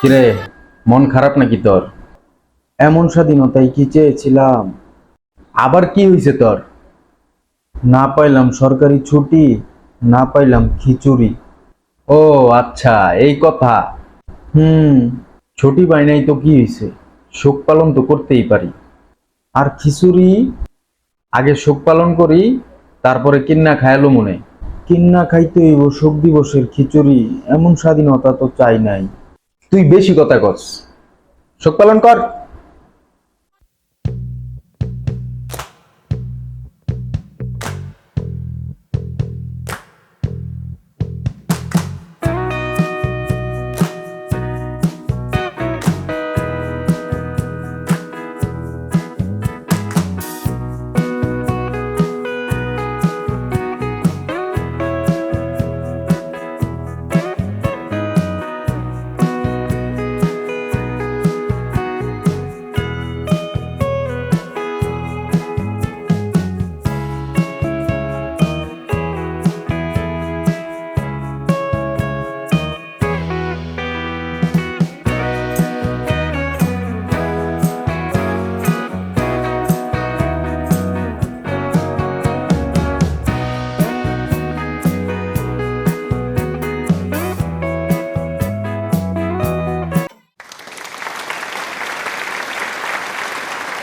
কিরে, মন খারাপ নাকি তোর? এমন স্বাধীনতায় কি চেয়েছিলাম? আবার কি হয়েছে তোর? না পাইলাম সরকারি ছুটি, না পাইলাম খিচুড়ি। ও আচ্ছা এই কথা। হুম, ছুটি পাই নাই তো কি হয়েছে শোক পালন তো করতেই পারি। আর খিচুড়ি? আগে শোক পালন করি, তারপরে কিন্না খায়ালো মনে। কিন্না খাইতে শোক দিবসের খিচুড়ি, এমন স্বাধীনতা তো চাই নাই। তুই বেশি কথা কস। শোক পালন কর।